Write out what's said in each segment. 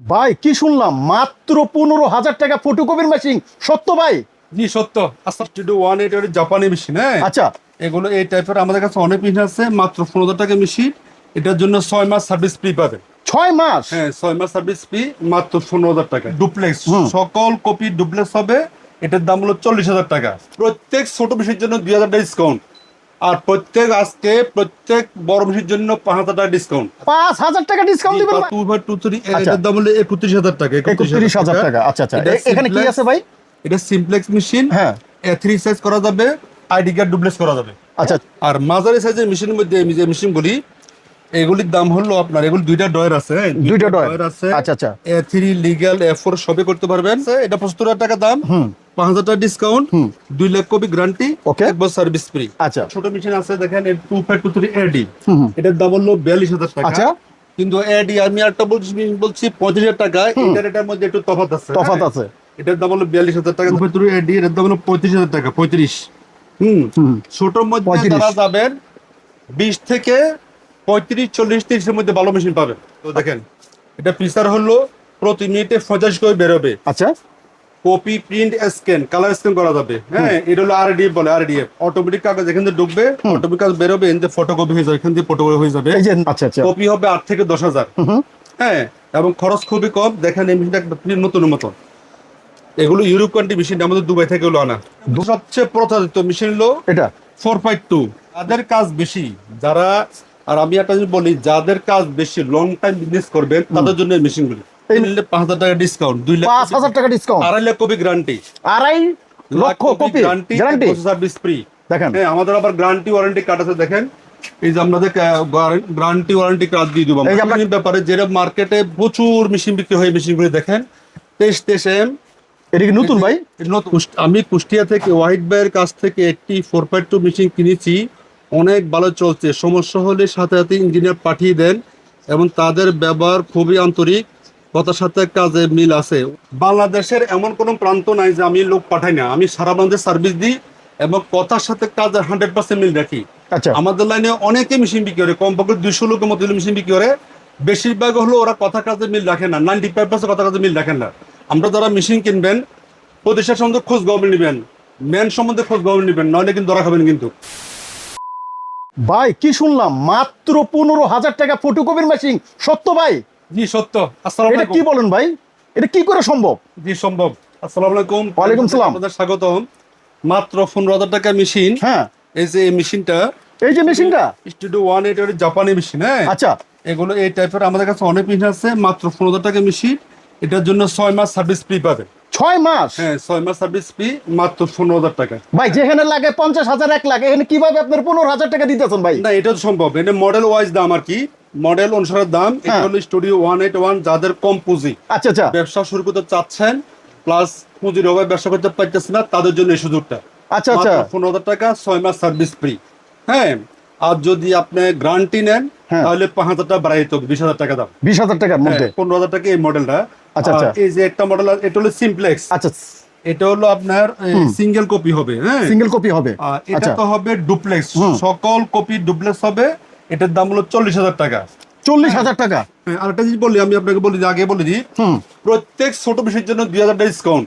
ভাই কি শুনলাম? মাত্র পনেরো হাজার টাকা ফটোকপির মেশিন সত্য ভাই? জি সত্য। ওয়ান এইট জাপানি মেশিন হ্যাঁ? আচ্ছা। এগুলো এই টাইপের আমাদের কাছে অনেক মেশিন আছে মাত্র পনেরো হাজার টাকা মেশিন এটার জন্য ছয় মাস সার্ভিস ফ্রি পাবেন ছয় মাস? হ্যাঁ ছয় মাস সার্ভিস ফ্রি মাত্র পনেরো হাজার টাকা। ডুপ্লেক্স সকল কপি ডুপ্লেক্স হবে এটার দাম হলো চল্লিশ হাজার টাকা। প্রত্যেক ছোট মেশিনের জন্য দুই হাজার টাকা ডিসকাউন্ট আর প্রত্যেক আজকে প্রত্যেক বড় মেশিনের জন্য পাঁচ হাজার টাকা ডিসকাউন্ট পাঁচ হাজার টাকা ডিসকাউন্ট দিবেন? Two by two three. এটার দাম হলো একত্রিশ হাজার টাকা একত্রিশ হাজার টাকা। আচ্ছা আচ্ছা। এখানে কি আছে ভাই? এটা সিমপ্লেক্স মেশিন হ্যাঁ। এ থ্রি সাইজ করা যাবে আইডি কার্ড ডুপ্লেক্স করা যাবে। আচ্ছা। আর মাঝারি সাইজের মেশিনের মধ্যে যে মেশিন বলি এগুলির দাম হলো আপনার এগুলি দুইটা ডয়ের আছে হ্যাঁ? দুইটা ডয়ের। আছে। আচ্ছা, আচ্ছা। A three legal A four সবই করতে পারবেন। এটা পঁচাত্তর টাকা দাম। হুম। পাঁচ হাজার টাকা ডিসকাউন্ট দুই লাখ কপি গ্যারান্টি. এক বছর সার্ভিস ফ্রি আচ্ছা। ছোট মেশিন আছে দেখেন two five two three AD. এটার দাম হলো বিয়াল্লিশ হাজার টাকা। আচ্ছা। কিন্তু এডি আমি একটা বলছি হাজার টাকা। এটার এটার মধ্যে একটু তফাৎ আছে। তফাৎ? আছে। এটার দাম হলো বিয়াল্লিশ হাজার টাকা। টু এডি এটার দাম হলো পঁয়ত্রিশ হাজার টাকা পঁয়ত্রিশ। হুম। হুম ছোটর মধ্যে যারা যাবেন বিশ থেকে পঁয়ত্রিশ চল্লিশ তিরিশের মধ্যে ভালো মেশিন পাবেন। তো দেখেন এটা পিসার হলো প্রতি মিনিটে পঞ্চাশ করে বেরোবে। আচ্ছা। Copy print scan colour scan করা যাবে। হ্যাঁ এটা হলো আরডিএফ বলে আরডিএফ অটোমেটিক কাগজ এখান থেকে ঢুকবে অটোমেটিক কাগজ বেরোবে এখান থেকে ফটোকপি হয়ে যাবে এখান থেকে ফটোকপি হয়ে যাবে। আচ্ছা আচ্ছা। কপি হবে আট থেকে দশ হাজার। হ্যাঁ এবং খরচ খুবই কম। দেখেন এই মেশিনটা প্রিন্ট নতুন মতন এগুলো ইউরোপ কান্ট্রি মেশিন আমাদের দুবাই থেকে হলো আনা সবচেয়ে প্রচারিত মেশিন হলো এটা? ফোর ফাইভ টু যাদের কাজ বেশি যারা আর আমি একটা জিনিস বলি যাদের কাজ বেশি লং টাইম বিজনেস করবেন তাদের জন্য মেশিনগুলি পাঁচ হাজার টাকা ডিসকাউন্ট দুই লাখ পাঁচ হাজার টাকা ডিসকাউন্ট আড়াই লাখ কপি গ্যারান্টি আড়াই lakh copy guarantee guarantee service free দেখেন। হ্যাঁ আমাদের আবার গ্যারান্টি ওয়ারেন্টি কার্ড আছে দেখেন। এই যে আপনাদের গ্যারান্টি ওয়ারেন্টি কার্ড দিয়ে দেবো। এই যে আমরা- আমরা ব্যাপারে যেরকম মার্কেটে প্রচুর মেশিন বিক্রি হয় মেশিনগুলি দেখেন। তেইশ তেইশ এম এটা কি নতুন ভাই? আমি কুষ্টিয়া থেকে ওয়াহিদ ভাইয়ের কাছ থেকে একটি ফোর পয়েন্ট টু মেশিন কিনেছি। অনেক ভালো চলছে। সমস্যা হলে সাথে সাথে ইঞ্জিনিয়ার পাঠিয়ে দেন এবং তাদের ব্যবহার খুবই আন্তরিক। কথার সাথে কাজে মিল আছে। বাংলাদেশের এমন কোনো প্রান্ত নাই যে আমি লোক পাঠাই না। আমি সারা বাংলাদেশ সার্ভিস দিই এবং কথার সাথে কাজের হান্ড্রেড পার্সেন্ট মিল রাখি। আচ্ছা। আমাদের লাইনে অনেকে মেশিন বিক্রি করে কমপক্ষে দুইশো লোকের মতো মেশিন বিক্রি করে বেশিরভাগ হলো ওরা কথা কাজে মিল রাখে না নাইনটি ফাইভ পার্সেন্ট কথা কাজে মিল রাখেন না। আমরা যারা মেশিন কিনবেন প্রতিষ্ঠান সম্বন্ধে খোঁজ গভর্নমেন্ট নেবেন ম্যান সম্বন্ধে খোঁজ গভর্নমেন্ট নেবেন নইলে কিন্তু ধরা খাবেন কিন্তু। ভাই কি শুনলাম? মাত্র পনেরো হাজার টাকা ফটোকপির মেশিন সত্য ভাই? জি সত্য। আসসালামু এটা কি বলেন ভাই? এটা কি করে সম্ভব? জি সম্ভব। আসসালামু আলাইকুম। ওয়ালাইকুম সালাম। আপনাদের স্বাগতম। মাত্র পনেরো হাজার টাকা মেশিন। হ্যাঁ। এই যে এই মেশিনটা এই যে মেশিনটা? স্টুডিও ওয়ান এইট জাপানি মেশিন হ্যাঁ? আচ্ছা। এগুলো এই টাইপের আমাদের কাছে অনেক মেশিন আছে মাত্র পনেরো হাজার টাকা মেশিন। এটার জন্য ছয় মাস সার্ভিস ফ্রি পাবেন। ছয় মাস? হ্যাঁ ছয় মাস সার্ভিস ফি মাত্র পনেরো হাজার টাকা। ভাই যেখানে লাগে পঞ্চাশ হাজার এক লাখ এখানে কীভাবে আপনার পনেরো হাজার টাকা দিতেছেন ভাই? না এটা তো সম্ভব। এটা মডেল ওয়াইজ দাম আর কি। মডেল অনুসারে দাম এটা হ্যাঁ। হলো স্টুডিও ওয়ান এইট ওয়ান যাদের কম পুঁজি। আচ্ছা আচ্ছা। ব্যবসা শুরু করতে চাচ্ছেন প্লাস পুঁজির অভাবে ব্যবসা করতে পারতেছে না তাদের জন্য এই সুযোগটা। আচ্ছা আচ্ছা। পনেরো হাজার টাকা ছয় মাস সার্ভিস ফ্রি হ্যাঁ আর যদি আপনি গ্যারান্টি নেন হ্যাঁ। তাহলে পাঁচ হাজার টাকা বাড়াই দিতে হবে বিশ হাজার টাকা দাম। বিশ হাজার টাকার মধ্যে? পনেরো হাজার টাকা এই মডেলটা আচ্ছা, আচ্ছা। এই যে একটা মডেল এটা হলো সিমপ্লেক্স আচ্ছা। এটা হলো আপনার সিঙ্গেল কপি হবে হ্যাঁ। সিঙ্গেল কপি হবে। আর এটা আচ্ছা। তো হবে ডুপ্লেক্স সকল কপি ডুপ্লেক্স হবে। এটার দাম হলো চল্লিশ হাজার টাকা। চল্লিশ হাজার টাকা? হ্যাঁ, আরেকটা জিনিস বলি আমি আপনাকে বলি আগে বলে দিই। হুম। প্রত্যেক ছোট মেশিনের জন্য দুই হাজার টাকা ডিসকাউন্ট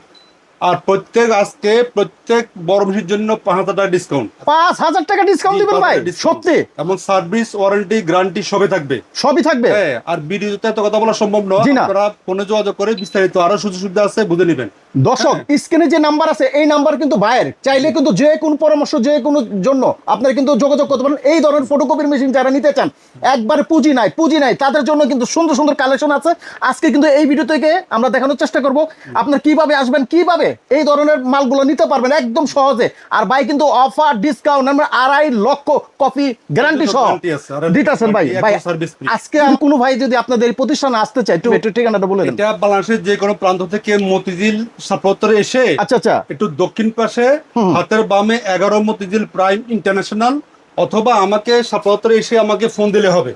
আর প্রত্যেক আজকে প্রত্যেক বড় মেশিনের জন্য পাঁচ হাজার টাকা ডিসকাউন্ট পাঁচ হাজার টাকা ডিসকাউন্ট দিবেন ভাই? সত্যি? এবং সার্ভিস ওয়ারেন্টি গ্যারান্টি সবই থাকবে। সবই থাকবে? হ্যাঁ আর ভিডিওতে এত কথা বলা সম্ভব নয়। না। আপনারা ফোনে যোগাযোগ করে বিস্তারিত আরও সুযোগ সুবিধা আছে বুঝে নেবেন। দর্শক স্ক্রিনে যে নাম্বার আছে এই নাম্বার কিন্তু ভাইয়ের চাইলে কিন্তু যে কোনো পরামর্শ যে কোনো জন্য আপনারা কিন্তু যোগাযোগ করতে পারেন। এই ধরনের ফটোকপির মেশিন যারা নিতে চান একবারে পুঁজি নাই পুঁজি নাই তাদের জন্য কিন্তু সুন্দর সুন্দর কালেকশন আছে। আজকে কিন্তু এই ভিডিও থেকে আমরা দেখানোর চেষ্টা করব আপনার কীভাবে আসবেন কীভাবে এই ধরনের মালগুলো নিতে পারবেন একদম সহজে। আর ভাই কিন্তু অফার ডিসকাউন্ট আমরা আড়াই লক্ষ কপি গ্যারান্টি সহ দিতেছেন ভাই। ভাই। আজকে আর কোনো ভাই যদি আপনাদের প্রতিষ্ঠানে আসতে চায় একটু ঠিকানাটা বলে দেন। এটা বাংলাদেশের যে কোনো প্রান্ত থেকে মতিঝিল সাতপত্তরে এসে আচ্ছা আচ্ছা। একটু দক্ষিণ পাশে হাতের বামে এগারো মতিঝিল প্রাইম ইন্টারন্যাশনাল অথবা আমাকে সাতপত্তরে এসে আমাকে ফোন দিলে হবে।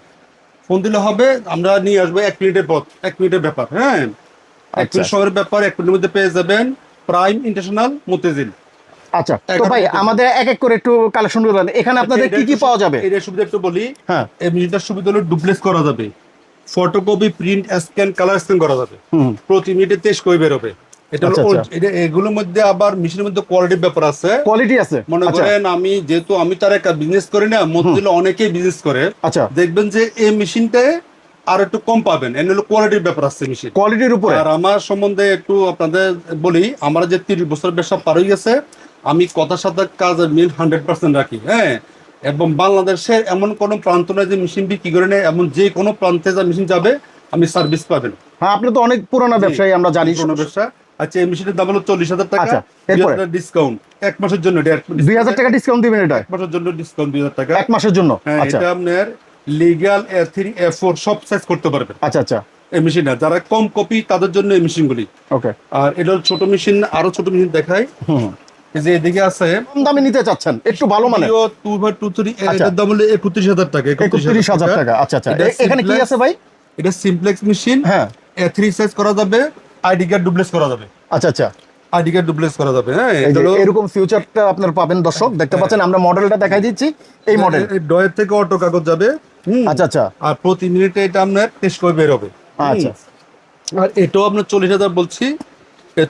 ফোন দিলে হবে আমরা নিয়ে আসব এক মিনিটের পথ এক মিনিটের ব্যাপার হ্যাঁ? এক আচ্ছা। মিনিট সময়ের ব্যাপার এক মিনিটের মধ্যে পেয়ে যাবেন প্রাইম ইন্টারন্যাশনাল মতিঝিল। আচ্ছা তো ভাই আমাদের এক এক করে একটু কালেকশন এখানে আপনাদের কি কি পাওয়া যাবে? এর সুবিধা একটু বলি। হ্যাঁ। এই মিনিটার সুবিধা হলো করা যাবে। Photocopy print scan colour scan করা যাবে। প্রতি মিনিটে তেইশ কপি বেরোবে। এটা আচ্ছা, আচ্ছা। এটা এগুলোর মধ্যে আবার মেশিনের মধ্যে কোয়ালিটির ব্যাপার আছে। কোয়ালিটি আছে। মনে আচ্ছা। করেন আমি যেহেতু আমি তার একটা বিজনেস করি না অনেকেই বিজনেস করে। আচ্ছা। দেখবেন যে এই মেশিনটায় আর একটু কম পাবেন। এর হলো কোয়ালিটির ব্যাপার আছে মেশিন কোয়ালিটির উপরে। আর আমার সম্বন্ধে একটু আপনাদের বলি আমার যে তিরিশ বছর ব্যবসা পার হয়ে গেছে আমি কথার সাথে কাজের মিল হান্ড্রেড পার্সেন্ট রাখি হ্যাঁ? এবং বাংলাদেশের এমন কোনো প্রান্ত নয় যে মেশিন বিক্রি করে নেয় এমন যে কোনো প্রান্তে যা মেশিন যাবে আমি সার্ভিস পাবেন। হ্যাঁ আপনি তো অনেক পুরোনো ব্যবসায়ী আমরা জানি। কোনো ব্যবসা। আচ্ছা এই মেশিনের দাম হলো চল্লিশ হাজার টাকা। আচ্ছা, এরপরে? ডিসকাউন্ট এক মাসের জন্য দুই হাজার টাকা ডিসকাউন্ট দিবেন এটা? এক মাসের জন্য ডিসকাউন্ট দুই হাজার টাকা। এক মাসের জন্য? হ্যাঁ আচ্ছা। এটা আপনার legal A three A four সব সাইজ করতে পারবেন। আচ্ছা আচ্ছা। এই মেশিনটা যারা কম কপি তাদের জন্য এই মেশিনগুলি ওকে আর এটা ছোট মেশিন আরও ছোট মেশিন দেখাই। হুম। যে এদিকে আছে। কম দামে নিতে চাচ্ছেন একটু ভালো মানে। Two by two three. এটার দাম হলো একত্রিশ হাজার টাকা একত্রিশ হাজার টাকা। আচ্ছা আচ্ছা। এখানে কি আছে ভাই? এটা সিমপ্লেক্স মেশিন হ্যাঁ। এ থ্রি সাইজ করা যাবে। আইডি কার্ড ডুপ্লেস করা যাবে। আচ্ছা আচ্ছা। আইডি কার্ড ডুপ্লেস করা যাবে হ্যাঁ এরকম ফিউচারটা আপনার পাবেন দর্শক দেখতে পাচ্ছেন আমরা মডেলটা দেখাই দিচ্ছি এই মডেল ডয়ের থেকে অটো কাগজ যাবে হুম। আচ্ছা আচ্ছা। আর প্রতি মিনিটে এটা আপনার টেস্ট করে বের হবে আচ্ছা। আর এটাও আপনার চল্লিশ হাজার বলছি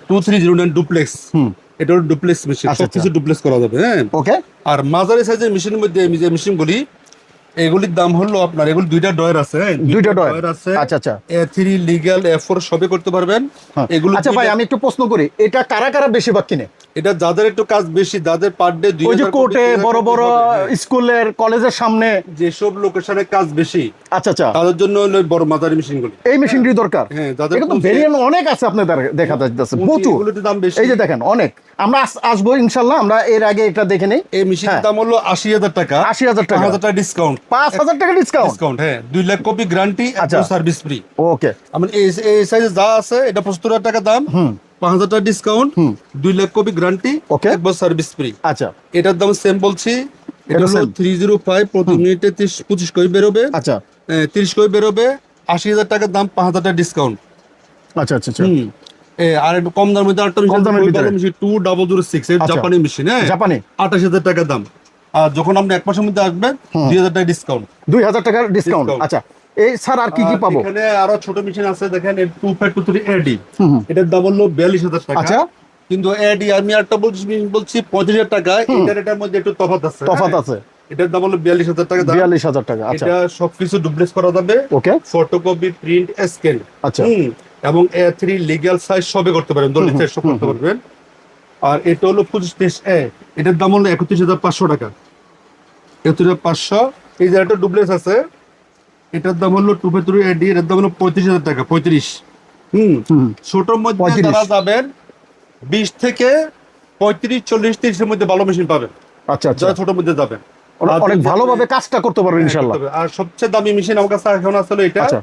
two three zero nine duplex হুম। এটা ডুপ্লেক্স মেশিন সব কিছু ডুপ্লেক্স করা যাবে হ্যাঁ। ওকে আর মাঝারি সাইজের মেশিনের মধ্যে যে মেশিনগুলি এগুলির দাম হলো আপনার এগুলি দুইটা ডয়ের আছে হ্যাঁ? দুইটা ডয় আছে। আচ্ছা আচ্ছা। A three legal A four করতে পারবেন। হ্যাঁ। এগুলো আচ্ছা ভাই আমি একটু প্রশ্ন করি এটা কারা কারা বেশিরভাগ কিনে? এটা যাদের একটু কাজ বেশি যাদের পার ডে দুই ওই যে কোর্টে বড় বড় হ্যাঁ। স্কুলের কলেজের সামনে যেসব লোকেশনে কাজ বেশি আচ্ছা আচ্ছা। তাদের জন্য এই বড় মাঝারি মেশিনগুলি এই মেশিনটি দরকার? হ্যাঁ যাদের পুঁজি- ভেরিয়েন্ট অনেক আছে আপনাদের দেখা যাচ্ছে প্রচুর। এগুলোতে দাম বেশি। এই যে দেখেন অনেক। আমরা আসব ইনশাল্লাহ আমরা এর আগে এটা দেখে নেই। এই মেশিনের হ্যাঁ। দাম হলো আশি হাজার টাকা। 80,000 টাকা। হাজার টাকা ডিসকাউন্ট পাঁচ হাজার টাকা ডিসকাউন্ট ডিসকাউন্ট হ্যাঁ। দুই লাখ কপি গ্যারান্টি আচ্ছা। সার্ভিস ফ্রি ওকে আমার এই এই সাইজে যা আছে এটা পঁচাত্তর হাজার টাকা দাম। হুম। পাঁচ হাজার টাকা ডিসকাউন্ট হুম। দুই লাখ কপি গ্যারান্টি Okay. একবার সার্ভিস ফ্রি আচ্ছা। এটার দাম সেম বলছি। এটা হলো। থ্রি জিরো ফাইভ প্রতি মিনিটে তিরিশ পঁচিশ কপি বেরোবে। আচ্ছা। তিরিশ কপি বেরোবে আশি হাজার টাকার দাম পাঁচ হাজার টাকা ডিসকাউন্ট আচ্ছা আচ্ছা আচ্ছা। হুম। আর একটু কম দামের মধ্যে আরেকটা কম দামের ভিতরে। Two double zero six. জাপানি মেশিন হ্যাঁ? জাপানি আঠাশ হাজার টাকা দাম। আর যখন আপনি এক মাসের মধ্যে আসবেন দুই হাজার টাকা ডিসকাউন্ট দুই হাজার টাকার ডিসকাউন্ট আচ্ছা এই স্যার আর কি কি পাবো? এখানে আরও ছোট মেশিন আছে দেখেন two five two three AD হুম, হুম। এটার দাম হলো বিয়াল্লিশ হাজার টাকা। আচ্ছা। কিন্তু এডি আমি একটা বলছি বলছি পঁচিশ হাজার টাকা। এটার এটার মধ্যে একটু তফাৎ আছে হ্যাঁ? আছে। এটার দাম হলো বিয়াল্লিশ হাজার টাকা বিয়াল্লিশ হাজার টাকা আচ্ছা। এটা সবকিছু ডুপ্লেস করা যাবে। ওকে ফটোকপি প্রিন্ট স্ক্যান আচ্ছা। এবং এ থ্রি লিগ্যাল সাইজ সবে করতে পারেন দলিত সাইজ সব করতে পারবেন। আর এটা হলো পঁচিশ তেইশ এ এটার দাম হলো একত্রিশ হাজার পাঁচশো টাকা। একত্রিশ হাজার পাঁচশো এই যে একটা ডুপ্লেস আছে এটার দাম হলো টু ফে থ্রি এডি এটার দাম হলো পঁয়ত্রিশ হাজার টাকা পঁয়ত্রিশ। হুম ছোটোর মধ্যে 35 তারা যাবেন বিশ থেকে পঁয়ত্রিশ চল্লিশ তিরিশের মধ্যে ভালো মেশিন পাবেন। আচ্ছা আচ্ছা। যারা ছোটোর মধ্যে যাবেন। অনেক ভালোভাবে কাজটা করতে পারবেন ইনশাল্লাহ আর সবচেয়ে দামি মেশিন আমার কাছে এখন আসলে এটা। আচ্ছা।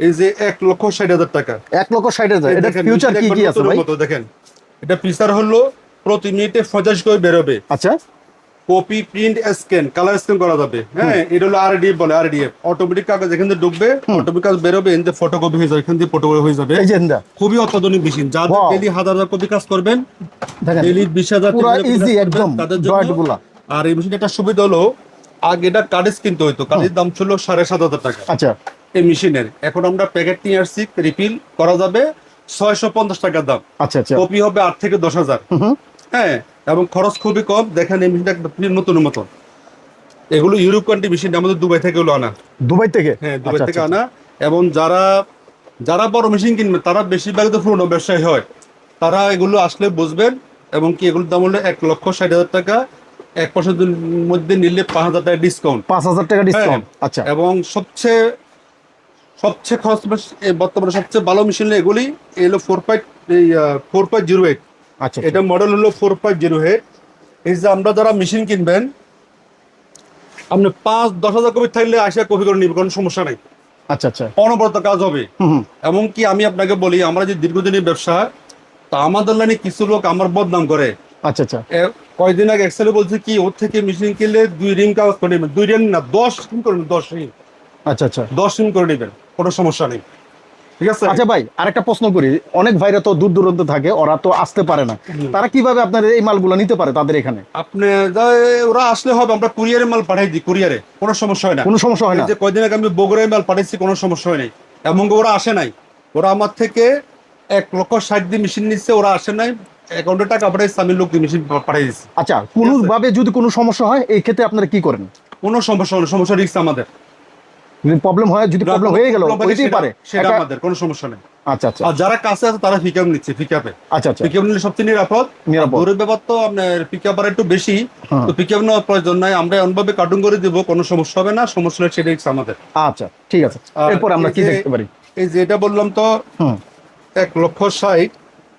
এই যে এক লক্ষ ষাট হাজার টাকা। এক লক্ষ ষাট হাজার। এটা ফিউচার কি কি আছে ভাই? দেখেন। এটা ফিচার হলো প্রতি মিনিটে পঞ্চাশ করে বেরোবে। আচ্ছা। Copy print scan colour scan করা যাবে। হ্যাঁ এটা হলো আরডিএফ বলে আরডিএফ অটোমেটিক কাগজ এখান থেকে ঢুকবে অটোমেটিক কাগজ বেরোবে এখান থেকে ফটোকপি হয়ে যাবে এখান থেকে ফটোকপি হয়ে যাবে। খুবই অত্যাধুনিক মেশিন Wow. ডেলি হাজার হাজার কপি কাজ করবেন ডেলি বিশ হাজার কাজ একদম, আর এই মেশিন একটা সুবিধা হলো আগে এটা কার্ডেস কিনতে হইতো। কার্ডের দাম ছিল সাড়ে সাত হাজার টাকা। আচ্ছা। এই মেশিনের। এখন আমরা প্যাকেট নিয়ে আসছি রিফিল করা যাবে ছয়শো পঞ্চাশ টাকার দাম। আচ্ছা আচ্ছা। কপি হবে আট থেকে দশ হাজার। হ্যাঁ এবং খরচ খুবই কম। দেখেন এই মেশিনটা নতুন মতন এগুলো ইউরোপ কান্ট্রি মেশিন আমাদের দুবাই থেকে হলো আনা। দুবাই থেকে? হ্যাঁ দুবাই আচ্ছা, থেকে আচ্ছা, আনা। এবং যারা যারা বড় মেশিন কিনবে তারা বেশিরভাগ তো পুরোনো ব্যবসায়ী হয়। তারা এগুলো আসলে বুঝবেন এবং কি এগুলোর দাম হলো এক লক্ষ ষাট হাজার টাকা। এক বছরের মধ্যে নিলে পাঁচ হাজার টাকা ডিসকাউন্ট পাঁচ হাজার টাকা ডিসকাউন্ট হ্যাঁ। আচ্ছা। এবং সবচেয়ে সবচেয়ে খরচ বর্তমানে সবচেয়ে ভালো মেশিন এগুলি এলো four five four five zero eight আচ্ছা এটা মডেল হলো ফোর ফাইভ জিরো এইট এই যে আমরা যারা মেশিন কিনবেন আপনি পাঁচ দশ হাজার কপি থাকলে আসে কপি করে নিবে কোনো সমস্যা নাই। আচ্ছা আচ্ছা। অনবরত কাজ হবে। হুম এমনকি আমি আপনাকে বলি আমরা যে দীর্ঘদিনের ব্যবসা তা আমাদের লাইনে কিছু লোক আমার বদনাম করে। আচ্ছা আচ্ছা। কয়েকদিন আগে এক্সেলে বলছে কি ওর থেকে মেশিন কিনলে দুই রিং কাগজ করে নেবেন। দুই রিং না দশ রিং করে নেবেন দশ রিং আচ্ছা আচ্ছা। দশ রিং করে নেবেন। কোনো সমস্যা নেই। ঠিক আছে? আচ্ছা ভাই আরেকটা প্রশ্ন করি। অনেক ভাইরা তো দূর দূরান্ত থাকে ওরা তো আসতে পারে না। তারা কীভাবে আপনার এই মালগুলো নিতে পারে তাদের এখানে? আপনি ওরা আসলে হবে আমরা কুরিয়ারে মাল পাঠাই দিই কুরিয়ারে। কোনো সমস্যা হয় না। কোনো সমস্যা হয় না? যে কয়দিন আগে আমি বগুড়ায় মাল পাঠাইছি কোনো সমস্যা হয় নাই। এবং ওরা আসে নাই। ওরা আমার থেকে এক লক্ষ ষাট দিয়ে মেশিন নিচ্ছে ওরা আসে নাই। অ্যাকাউন্টে টাকা পাঠাইছে আমি লোক দিয়ে মেশিন পাঠিয়ে দিচ্ছি আচ্ছা কোনো ভাবে যদি কোনো সমস্যা হয় এই ক্ষেত্রে আপনারা কি করেন? কোনো সমস্যা সমস্যা রিস্ক আমাদের। যদি প্রবলেম হয় যদি প্রবলেম হয়ে গেল হইতেই পারে। সেটা আমাদের কোনো সমস্যা নেই। আচ্ছা আচ্ছা। আর যারা কাছে আছে তারা পিকআপ নিচ্ছে পিকআপে আচ্ছা আচ্ছা। পিকআপ নিলে সবচেয়ে নিরাপদ। নিরাপদ। দূরের ব্যাপার তো আপনার পিকআপ আর একটু বেশি হ্যাঁ। তো পিকআপ নেওয়ার প্রয়োজন নাই। আমরা এমনভাবে কার্টুন করে দিব কোনো সমস্যা হবে না। সমস্যা হলে সেটা risk আমাদের। আচ্ছা ঠিক আছে। এরপর আমরা কি দেখতে পারি? এই যে এটা বললাম তো এক লক্ষ ষাট।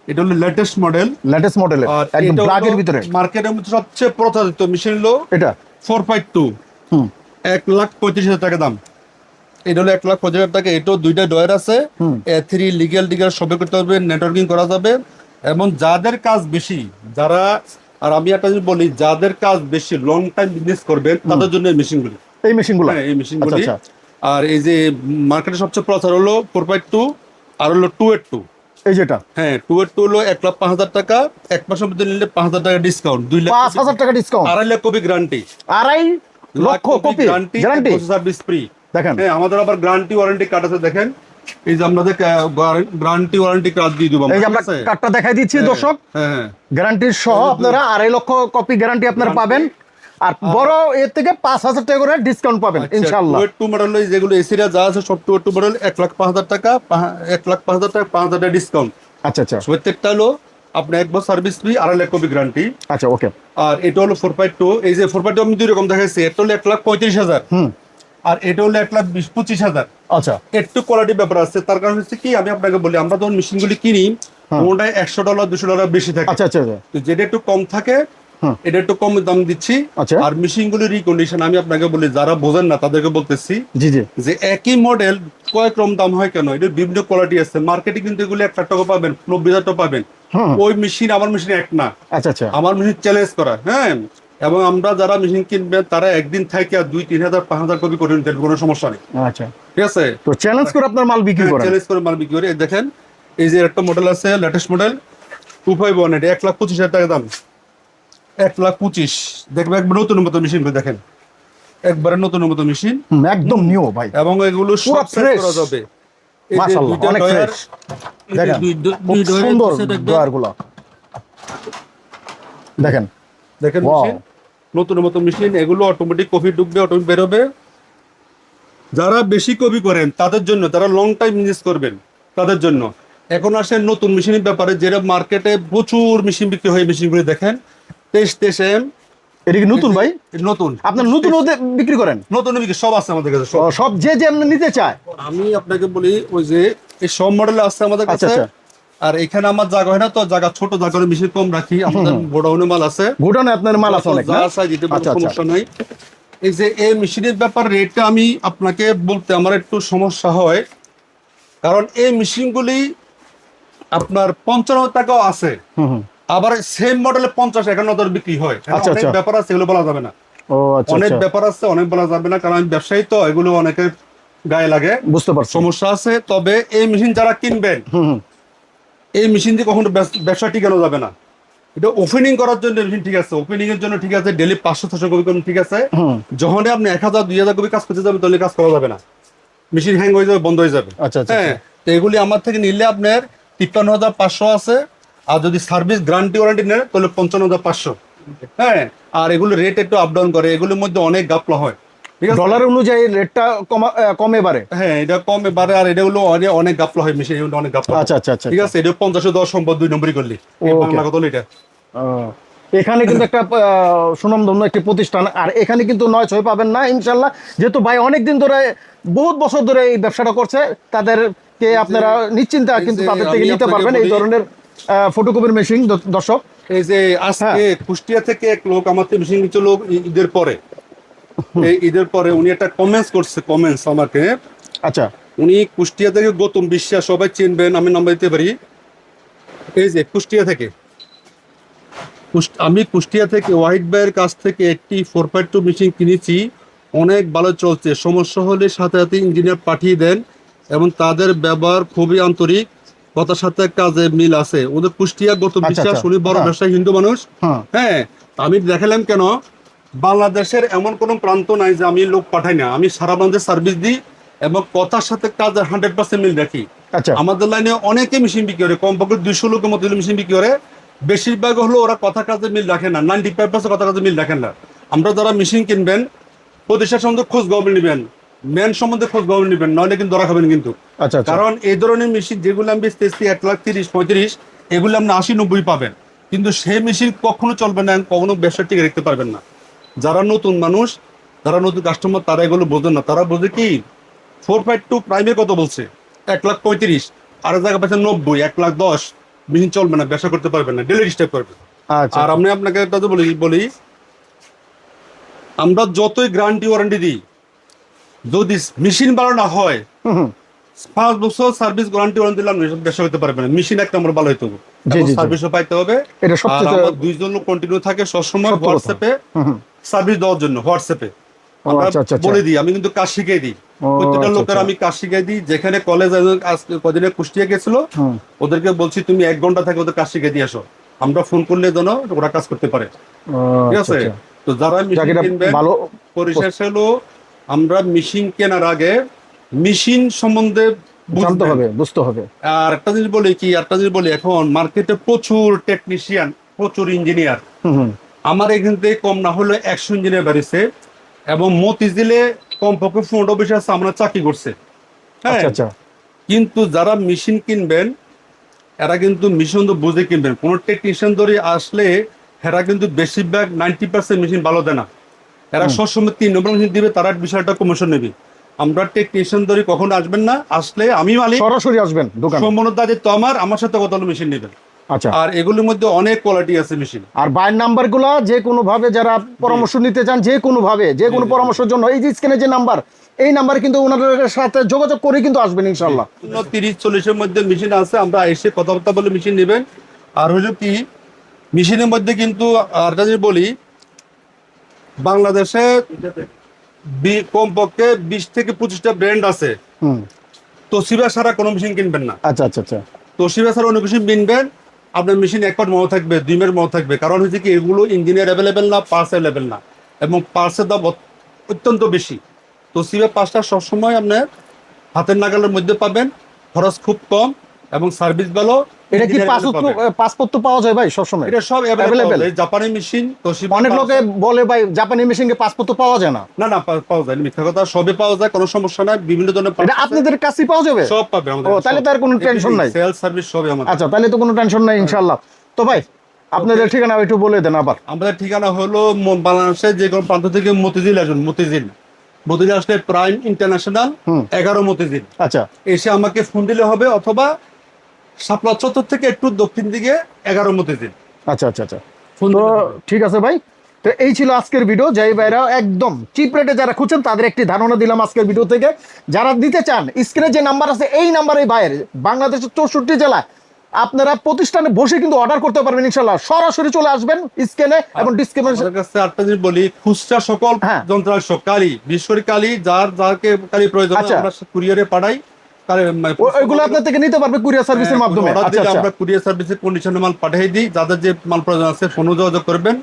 এটা হলো লেটেস্ট মডেল লেটেস্ট মডেলের আর একদম ব্ল্যাকের ভিতরে। মার্কেটের মধ্যে সবচেয়ে প্রচারিত মেশিন হলো এটা। ফোর ফাইভ টু হুম। এক লাখ পঁয়ত্রিশ হাজার টাকা দাম। এটা হলো এক লাখ পঁচিশ হাজার টাকা। এটাও দুইটা ডয়ার আছে। থ্রি লিগেল টিগেল সবে করতে পারবে নেটওয়ার্কিং করা যাবে। এবং যাদের কাজ বেশি যারা আর আমি একটা জিনিস বলি যাদের কাজ বেশি লং টাইম বিজনেস করবেন তাদের জন্য এই মেশিনগুলি এই মেশিনগুলো হ্যাঁ এই মেশিনগুলি আচ্ছা, আর এই যে মার্কেটে সবচেয়ে প্রচার হলো ফোর ফাইভ টু আর হলো টু এইট টু এই যেটা? হ্যাঁ টু এইট টু হলো এক লাখ পাঁচ হাজার টাকা। এক মাসের মধ্যে নিলে পাঁচ হাজার টাকা ডিসকাউন্ট দুই লাখ পাঁচ হাজার টাকা ডিসকাউন্ট আড়াই লাখ কপি গ্যারান্টি আড়াই lakh copy guarantee service free দেখেন। হ্যাঁ আমাদের আবার গ্যারান্টি ওয়ারেন্টি কার্ড আছে দেখেন। এই যে আমাদের গ্যারান্টি ওয়ারেন্টি কার্ড দিয়ে দিব এই যে আমরা কার্ডটা দেখাই দিচ্ছি দর্শক। হ্যাঁ হ্যাঁ। গ্যারান্টির সহ আপনারা আড়াই লক্ষ কপি গ্যারান্টি আপনারা পাবেন। আর বড় এর থেকে পাঁচ হাজার টাকা করে ডিসকাউন্ট পাবেন ইনশাল্লাহ টু মডেল যেগুলো এসিরা যা আছে সব টু টু মডেল এক লাখ পাঁচ হাজার টাকা এক লাখ পাঁচ হাজার টাকা পাঁচ হাজার টাকা ডিসকাউন্ট আচ্ছা। আচ্ছা প্রত্যেকটা হলো আপনার এক বছর সার্ভিস ফ্রি আড়াই লাখ কপি গ্যারান্টি আচ্ছা ওকে আর এটা হলো ফোর পয়েন্ট টু এই যে ফোর পয়েন্ট টু আমি দুই রকম দেখাচ্ছি এটা হলো এক লাখ পঁয়ত্রিশ হাজার। হুম। আর এটা হলো এক লাখ বিশ পঁচিশ হাজার। আচ্ছা। একটু কোয়ালিটি ব্যাপার আছে তার কারণ হচ্ছে কি আমি আপনাকে বলি আমরা যখন মেশিনগুলি কিনি হ্যাঁ। ওটাই একশো ডলার দুশো ডলার বেশি থাকে। আচ্ছা আচ্ছা আচ্ছা। তো যেটা একটু কম থাকে এটা একটু কম দাম দিচ্ছি। আচ্ছা। আর মেশিনগুলির রিকন্ডিশন আমি আপনাকে বলি যারা বোঝেন না তাদেরকে বলতেছি জি জি। যে একই মডেল কয়েক রকম দাম হয় কেন? এটার বিভিন্ন কোয়ালিটি আছে। মার্কেটে কিন্তু এগুলি এক লাখ টাকা পাবেন নব্বই হাজার টাকা পাবেন। ওই মেশিন আমার মেশিন এক না। আচ্ছা আচ্ছা। আমার মেশিন চ্যালেঞ্জ করা হ্যাঁ। এবং আমরা যারা মেশিন কিনবেন তারা একদিন থেকে আর দুই তিন হাজার পাঁচ হাজার কপি করে নিতেন কোনো সমস্যা নেই। আচ্ছা। ঠিক আছে? তো চ্যালেঞ্জ করে আপনার মাল বিক্রি করেন। চ্যালেঞ্জ করে মাল বিক্রি করে। দেখেন এই যে একটা মডেল আছে latest model two five one এক লাখ পঁচিশ হাজার টাকা দাম। এক লাখ পঁচিশ। দেখবে একবার নতুন মতো মেশিন দেখেন। একবারে নতুন মতো মেশিন একদম নিউ ভাই। এবং এগুলো সব সেট করা যাবে। মাশাআল্লাহ অনেক ফ্রেশ দেখেন সুন্দর দেখেন। দেখেন মেশিন নতুন মতো মেশিন এগুলো অটোমেটিক কফি ঢুকবে অটোমেটিক বেরোবে যারা বেশি কপি করেন তাদের জন্য তারা লং টাইম বিজনেস করবেন তাদের জন্য। এখন আসেন নতুন মেশিনের ব্যাপারে যেটা মার্কেটে প্রচুর মেশিন বিক্রি হয় মেশিনগুলি দেখেন। তেইশ তেইশ এম এটা কি নতুন ভাই? নতুন। আপনার নতুন বিক্রি করেন? নতুন বিক্রি সব আছে আমাদের কাছে সব। যে যে আপনি নিতে চায়। আমি আপনাকে বলি ওই যে এই সব মডেল আছে আমাদের আচ্ছা, কাছে। আচ্ছা। আর এখানে আমার জায়গা হয় না তো জায়গা ছোট জায়গা মেশিন কম রাখি। আমাদের গোডাউনে মাল আছে। গোডাউনে আপনার মাল আছে অনেক আচ্ছা আচ্ছা। সমস্যা নাই। এই যে এই মেশিনের ব্যাপার রেটটা আমি আপনাকে বলতে আমার একটু সমস্যা হয়। কারণ এই মেশিনগুলি আপনার পঞ্চান্ন টাকাও আছে। আবার সেম মডেলে পঞ্চাশ একান্ন হাজার বিক্রি হয়। আচ্ছা, অনেক। ব্যাপার আছে এগুলো বলা যাবে না। ও আচ্ছা অনেক ব্যাপার আছে অনেক বলা যাবে না কারণ আমি ব্যবসায়ী তো এগুলো অনেকের গায়ে লাগে। বুঝতে পারছি। সমস্যা আছে তবে এই মেশিন যারা কিনবেন এই মেশিন দিয়ে কখনো ব্যবস- টিকানো যাবে না। এটা ওপেনিং করার জন্য মেশিন ঠিক আছে ওপেনিং এর জন্য ঠিক আছে ডেলি পাঁচশো ছশো কপি করুন ঠিক আছে। যখন আপনি এক হাজার দুই হাজার কপি কাজ করতে যাবেন তাহলে কাজ করা যাবে না। মেশিন হ্যাং হয়ে যাবে বন্ধ হয়ে যাবে। আচ্ছা আচ্ছা হ্যাঁ তো এগুলি আমার থেকে নিলে আপনার তিপ্পান্ন হাজার পাঁচশো আছে আর যদি সার্ভিস গ্যারান্টি ওয়ারেন্টি নেন তাহলে পঞ্চান্ন হাজার পাঁচশো। হ্যাঁ আর এগুলো রেট একটু আপ ডাউন করে এগুলোর মধ্যে অনেক গাপলা হয়। ডলার অনুযায়ী রেটটা কমে বাড়ে। হ্যাঁ এটা কম এবারে আর এটা হলো অনেক গাপলা হয় মেশিন অনেক হয়। আচ্ছা আচ্ছা আচ্ছা ঠিক আছে এটা পঞ্চাশে দশ সম্পদ দুই নম্বরই করলি। বাংলা কথা হলো এটা এখানে কিন্তু একটা সুনামধন্য একটি প্রতিষ্ঠান। আর এখানে কিন্তু নয় ছয় পাবেন না ইনশাল্লাহ। যেহেতু ভাই অনেক দিন ধরে বহুত বছর ধরে এই ব্যবসাটা করছে তাদেরকে আপনারা নিশ্চিন্তে কিন্তু তাদের থেকে নিতে পারবেন এই ধরনের ফটোকপির মেশিন দর্শক। এই যে আজকে হ্যাঁ। কুষ্টিয়া থেকে এক লোক আমার থেকে মিশিং কিছু লোক ঈদের পরে এই ঈদের পরে উনি একটা কমেন্টস করছে কমেন্টস আমাকে। আচ্ছা। উনি কুষ্টিয়া থেকে গৌতম বিশ্বাস সবাই চিনবেন আমি নাম্বার দিতে পারি। এই যে কুষ্টিয়া থেকে। আমি কুষ্টিয়া থেকে হোয়াইট ভাইয়ের কাছ থেকে একটি ফোর পয়েন্ট টু মেশিন কিনেছি। অনেক ভালো চলছে। সমস্যা হলে সাথে সাথে ইঞ্জিনিয়ার পাঠিয়ে দেন এবং তাদের ব্যবহার খুবই আন্তরিক। কথার সাথে কাজে মিল আছে। ওদের কুষ্টিয়া গৌতম আচ্ছা, বিশ্বাস আচ্ছা। উনি বড় হ্যাঁ। ব্যবসায়ী হিন্দু মানুষ। হ্যাঁ। হ্যাঁ আমি দেখালাম কেন? বাংলাদেশের এমন কোনো প্রান্ত নাই যে আমি লোক পাঠাই না। আমি সারা বাংলাদেশ সার্ভিস দিই এবং কথার সাথে কাজ হান্ড্রেড পার্সেন্ট মিল রাখি। আচ্ছা। আমাদের লাইনে অনেকে মেশিন বিক্রি করে কমপক্ষে দুইশো লোকের মতো মেশিন বিক্রি করে। বেশিরভাগ হলো ওরা কথা কাজে মিল রাখে না নাইনটি ফাইভ পার্সেন্ট কথা কাজে মিল রাখেন না। আমরা যারা মেশিন কিনবেন প্রতিষ্ঠান সম্বন্ধে খোঁজ খবর নেবেন ম্যান সম্বন্ধে খোঁজ খবর নেবেন নইলে কিন্তু ধরা খাবেন কিন্তু। আচ্ছা আচ্ছা। কারণ এই ধরনের মেশিন যেগুলো আমি বেচতেছি এক লাখ তিরিশ পঁয়ত্রিশ এগুলো আপনি আশি নব্বই পাবেন। কিন্তু সেই মেশিন কখনো চলবে না কখনো ব্যবসা টিকে রাখতে পারবেন না। যারা নতুন মানুষ যারা নতুন কাস্টমার তারা এগুলো বোঝেন না। তারা বোঝে কি? ফোর ফাইভ টু প্রাইমে কত বলছে। এক লাখ পঁয়ত্রিশ আর জায়গা পাচ্ছে নব্বই এক লাখ দশ। মেশিন চলবে না ব্যবসা করতে পারবেন না ডেলি স্টেপ করবে। আচ্ছা। আর আমি আপনাকে একটা বলি বলি আমরা যতই গ্যারান্টি ওয়ারেন্টি দিই যদি মেশিন ভালো না হয়। পাঁচ বছর সার্ভিস গ্যারান্টি ওয়ারেন্টি দিলাম ব্যবসা করতে পারবে না। মেশিন একটা আমার ভালো হইতে হবে। সার্ভিসও পাইতে হবে। আর আমার দুইজন লোক কন্টিনিউ থাকে সবসময় হোয়াটসঅ্যাপে। সার্ভিস দেওয়ার জন্য হোয়াটসঅ্যাপে আচ্ছা, আচ্ছা, আচ্ছা। বলে দিই আমি কিন্তু কাজ শিখিয়ে দিই প্রত্যেকটা লোকের। আমি কাজ শিখিয়ে দিই যেখানে কলেজ কদিনে কুষ্টিয়া গেছিল ওদেরকে বলছি তুমি এক ঘণ্টা থাকে ওদের কাজ শিখে দিয়ে আসো আমরা ফোন করলে যেন ওরা কাজ করতে পারে ঠিক আছে। তো যারা মেশিন ভালো পরিশেষ হলো আমরা মেশিন কেনার আগে মেশিন সম্বন্ধে জানতে বুঝবেন। হবে বুঝতে হবে আর একটা জিনিস বলি কি একটা জিনিস বলি এখন মার্কেটে প্রচুর টেকনিশিয়ান প্রচুর ইঞ্জিনিয়ার। আমার এখান থেকে কম না হলে একশো ইঞ্জিনিয়ার বেরিয়েছে এবং মতিঝিলে কমপক্ষে পনেরো বেশি আছে আমরা চাকরি করছে। হ্যাঁ। আচ্ছা আচ্ছা। কিন্তু যারা মেশিন কিনবেন এরা কিন্তু মেশিন তো বুঝে কিনবেন। কোনো টেকনিশিয়ান ধরে আসলে এরা কিন্তু বেশিরভাগ নাইনটি পার্সেন্ট মেশিন ভালো দেয় না। এরা সবসময় তিন নম্বর মেশিন দিবে তারা বিষয়টা কমিশন নেবে। আমরা টেকনিশিয়ান ধরে কখনো আসবেন না আসলে আমি মালিক। সরাসরি আসবেন দোকান। সম্পূর্ণ দায়িত্ব আমার আমার সাথে কত মেশিন নেবেন। আচ্ছা। আর এগুলোর মধ্যে অনেক কোয়ালিটি আছে মেশিন আর বাইর নাম্বারগুলা যে কোনো ভাবে যারা পরামর্শ নিতে চান যে কোনো ভাবে যে কোনো পরামর্শের জন্য এই যে স্ক্রিনে যে নাম্বার এই নাম্বার কিন্তু ওনাদের সাথে যোগাযোগ করে কিন্তু আসবেন ইনশাল্লাহ তিরিশ চল্লিশের মধ্যে মেশিন আছে আমরা এসে কথাবার্তা বলে মেশিন নেবেন। আর হলো কি মেশিনের মধ্যে কিন্তু আর জিনিস বলি বাংলাদেশে কমপক্ষে বিশ থেকে পঁচিশটা ব্র্যান্ড আছে। হুম। তোশিবা ছাড়া কোনো মেশিন কিনবেন না। আচ্ছা আচ্ছা আচ্ছা। তোশিবা ছাড়া অন্য কিছু কিনবেন। আপনার মেশিন এক মত থাকবে দুই মেয়ের মত থাকবে। কারণ হচ্ছে কি, এগুলো ইঞ্জিনিয়ার অ্যাভেলেবেল না পার্স অ্যাভেলেবেল না। এবং পার্সের দাম অত- অত্যন্ত বেশি। তো সিভে পাঁচটা সবসময় আপনার হাতের নাগালের মধ্যে পাবেন। খরচ খুব কম। এবং সার্ভিস ভালো এটা কি পাসপোর্ট পাসপোর্ট তো পাওয়া যায় ভাই সবসময়? এটা সব? অ্যাভেলেবেল জাপানি মেশিন তোশিবা অনেক লোকে বলে ভাই জাপানি মেশিনকে পাসপোর্ট তো পাওয়া যায় না। না না পাওয়া যায় মিথ্যা কথা সবে পাওয়া যায় কোনো সমস্যা নাই বিভিন্ন ধরনের এটা আপনাদের কাছেই পাওয়া যাবে? সব পাবে আমাদের ও, তাহলে তো আর কোনো tension নাই। সেলস সার্ভিস সবই আমাদের। আচ্ছা তাহলে তো কোনো টেনশন নাই ইনশাল্লাহ তো ভাই আপনাদের ঠিকানা একটু বলে দেন আবার। আমাদের ঠিকানা হলো বাংলাদেশের যে কোনো প্রান্ত থেকে মতিঝিল আসুন মতিঝিল। মতিঝিল আসলে প্রাইম ইন্টারন্যাশনাল। এগারো মতিঝিল। আচ্ছা। এসে আমাকে ফোন দিলে হবে অথবা শাপলা চত্বর থেকে একটু দক্ষিণ দিকে এগারো মতিঝিল আচ্ছা আচ্ছা আচ্ছা। তো ঠিক আছে ভাই। তো এই ছিল আজকের ভিডিও। যাই ভাইরা একদম চিপ রেটে যারা খুঁজছেন তাদের একটি ধারণা দিলাম আজকের ভিডিও থেকে। যারা দিতে চান স্ক্রিনে যে নাম্বার আছে এই নাম্বারে বাইরে বাংলাদেশের চৌষট্টি জেলায় আপনারা প্রতিষ্ঠানে বসে কিন্তু অর্ডার করতে পারবেন ইনশাল্লাহ সরাসরি চলে আসবেন স্ক্রিনে এবং ডিসক্রিপশন কাছে জিনিস বলি খুচরা সকল হ্যাঁ। যন্ত্রাংশ কালি বিশেষ করে কালি যার যাকে কালি প্রয়োজন আচ্ছা। আমরা কুরিয়ারে পাঠাই। ওইগুলো আপনার থেকে নিতে পারবে কুরিয়ার সার্ভিসের মাধ্যমে। আচ্ছা আচ্ছা। আমরা কুরিয়ার সার্ভিসে কন্ডিশনে মাল পাঠিয়ে দিই যাদের যে মাল প্রয়োজন আছে ফোনে যোগাযোগ করবেন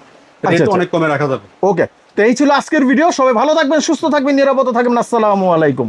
রেট আচ্ছা। অনেক কমে রাখা যাবে। ওকে তো এই ছিল আজকের ভিডিও সবাই ভালো থাকবেন সুস্থ থাকবেন নিরাপদ থাকবেন। আসসালামু আলাইকুম।